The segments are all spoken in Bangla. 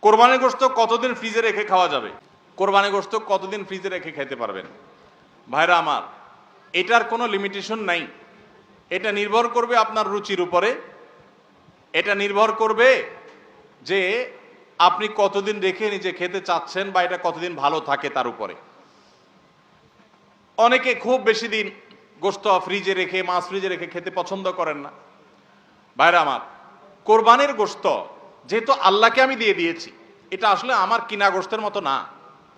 কোরবানি গোস্ত কতদিন ফ্রিজে রেখে খাওয়া যাবে? কোরবানি গোস্ত কতদিন ফ্রিজে রেখে খেতে পারবেন? ভাইরা আমার, এটার কোনো লিমিটেশন নাই। এটা নির্ভর করবে আপনার রুচির উপরে। এটা নির্ভর করবে যে আপনি কতদিন রেখে নিজে খেতে চাচ্ছেন বা এটা কতদিন ভালো থাকে তার উপরে। অনেকে খুব বেশি দিন গোস্ত ফ্রিজে রেখে, মাছ ফ্রিজে রেখে খেতে পছন্দ করেন না। ভাইরা আমার, কোরবানির গোস্ত যেহেতু আল্লাহকে আমি দিয়ে দিয়েছি, এটা আসলে আমার কিনা মতো না।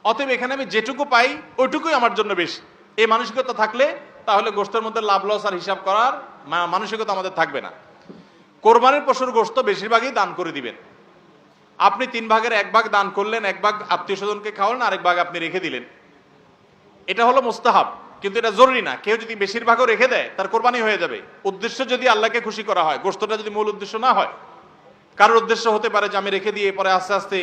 অতএব এখানে আমি যেটুকু পাই, ওইটুকুই আমার জন্য বেশি। এই মানসিকতা থাকলে তাহলে গোস্তের মধ্যে লাভ লস আর হিসাব করার মানসিকতা আমাদের থাকবে না। কোরবানির পশুর গোস্ত বেশিরভাগই দান করে দিবেন। আপনি তিন ভাগের এক ভাগ দান করলেন, এক ভাগ আত্মীয় স্বজনকে খাওয়ালেন, আরেক ভাগ আপনি রেখে দিলেন। এটা হলো মুস্তাহাব, কিন্তু এটা জরুরি না। কেউ যদি বেশিরভাগও রেখে দেয়, তার কোরবানি হয়ে যাবে। উদ্দেশ্য যদি আল্লাহকে খুশি করা হয়, গোস্তটা যদি মূল উদ্দেশ্য না হয় কারোর উদ্দেশ্য হতে পারে যে আমি রেখে দিয়ে পরে আস্তে আস্তে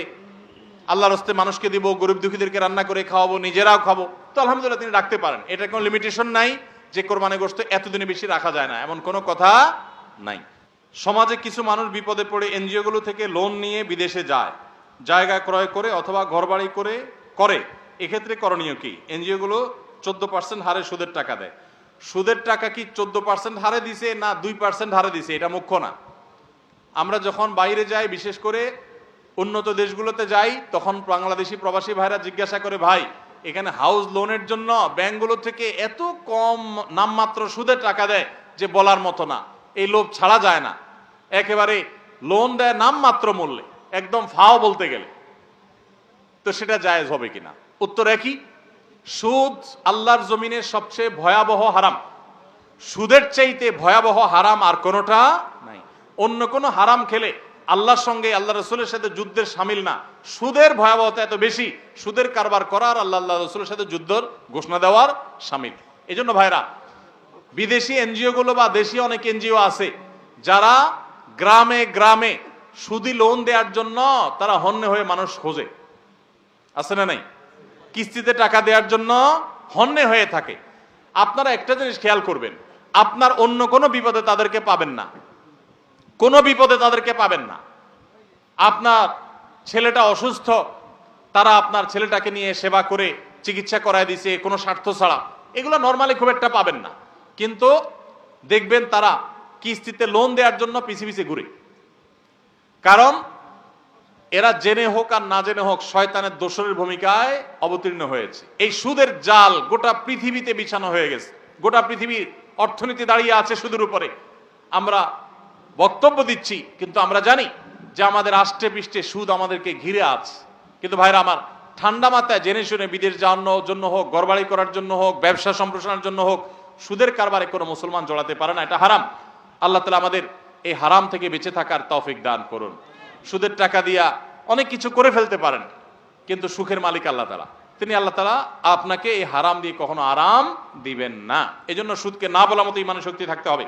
আল্লাহর হস্তে মানুষকে দিব, গরিব দুঃখীদেরকে রান্না করে খাওয়াবো, নিজেরাও খাব। তো আলহামদুলিল্লাহ তিনি রাখতে পারেন। এটা কোনো লিমিটেশন নাই যে কোরবানি গোস্ত এতদিনে বেশি রাখা যায় না, এমন কোনো কথা নাই। সমাজে কিছু মানুষ বিপদে পড়ে এনজিওগুলো থেকে লোন নিয়ে বিদেশে যায়, জায়গা ক্রয় করে অথবা ঘরবাড়ি করে করে। এক্ষেত্রে করণীয় কি? এনজিওগুলো চোদ্দ পার্সেন্ট হারে সুদের টাকা দেয়। সুদের টাকা কি চোদ্দ পার্সেন্ট হারে দিছে না দুই পার্সেন্ট হারে দিছে? এটা মুখ্য না। আমরা যখন বাইরে যাই, বিশেষ করে উন্নত দেশগুলোতে যাই, তখন বাংলাদেশি প্রবাসী ভাইরা জিজ্ঞাসা করে, ভাই, এখানে হাউস লোনের জন্য ব্যাংকগুলো থেকে এত কম নামমাত্র সুদের টাকা দেয় যে বলার মতো না। এই লোভ ছাড়া যায় না। একেবারে লোন দেয় নামমাত্র মূল্যে, একদম ফাও বলতে গেলে। তো সেটা জায়েজ হবে কিনা? উত্তর একই, সুদ আল্লাহর জমিনের সবচেয়ে ভয়াবহ হারাম। সুদের চাইতে ভয়াবহ হারাম আর কোনোটা অন্য কোনো হারাম খেলে আল্লাহর সঙ্গে আল্লাহ রসুলের সাথে যুদ্ধের সামিল না। সুদের ভয়াবহতা এত বেশি, সুদের কারবার করার আল্লাহ আল্লাহ রসুলের সাথে যুদ্ধর ঘোষণা দেওয়ার সামিল। এই জন্য ভাইরা, বিদেশি এনজিও গুলো বা দেশি অনেক এনজিও আছে, যারা গ্রামে গ্রামে সুদি লোন দেওয়ার জন্য তারা হন্যে হয়ে মানুষ খোঁজে। আছে না নাই? কিস্তিতে টাকা দেওয়ার জন্য হন্যে হয়ে থাকে। আপনারা একটা জিনিস খেয়াল করবেন, আপনার অন্য কোনো বিপদে তাদেরকে পাবেন না। কোনো বিপদে তাদেরকে পাবেন না। আপনার ছেলেটা অসুস্থ, তারা আপনার ছেলেটাকে নিয়ে সেবা করে, চিকিৎসা করায় দিছে, কোনো স্বার্থ ছাড়া। এগুলো নর্মালি খুব একটা পাবেন না। কিন্তু দেখবেন তারা কিস্তিতে লোন দেওয়ার জন্য পিছিয়ে পিছিয়ে ঘুরে। কারণ এরা জেনে হোক আর না জেনে হোক শয়তানের দোসরের ভূমিকায় অবতীর্ণ হয়েছে। এই সুদের জাল গোটা পৃথিবীতে বিছানো হয়ে গেছে। গোটা পৃথিবীর অর্থনীতি দাঁড়িয়ে আছে সুদের উপরে। আমরা বক্তব্য দিচ্ছি, কিন্তু আমরা জানি যে আমাদের আষ্টে পৃষ্ঠে সুদ আমাদেরকে ঘিরে আছে। কিন্তু ভাইরা আমার, ঠান্ডা মাথায় জেনে শুনে বিদেশ যাওয়ার জন্য হোক গড়বাড়ি করার জন্য হোক, ব্যবসা সম্প্রসারণের জন্য হোক, সুদের কারবারে কোনো মুসলমান জড়াতে পারে না, এটা হারাম। আল্লাহ তালা আমাদের এই হারাম থেকে বেঁচে থাকার তৌফিক দান করুন। সুদের টাকা দিয়া অনেক কিছু করে ফেলতে পারেন, কিন্তু সুখের মালিক আল্লাহ তালা তিনি আল্লাহ তালা আপনাকে এই হারাম দিয়ে কখনো আরাম দিবেন না। এই জন্য সুদকে না বলা মতো ইমানের শক্তি থাকতে হবে।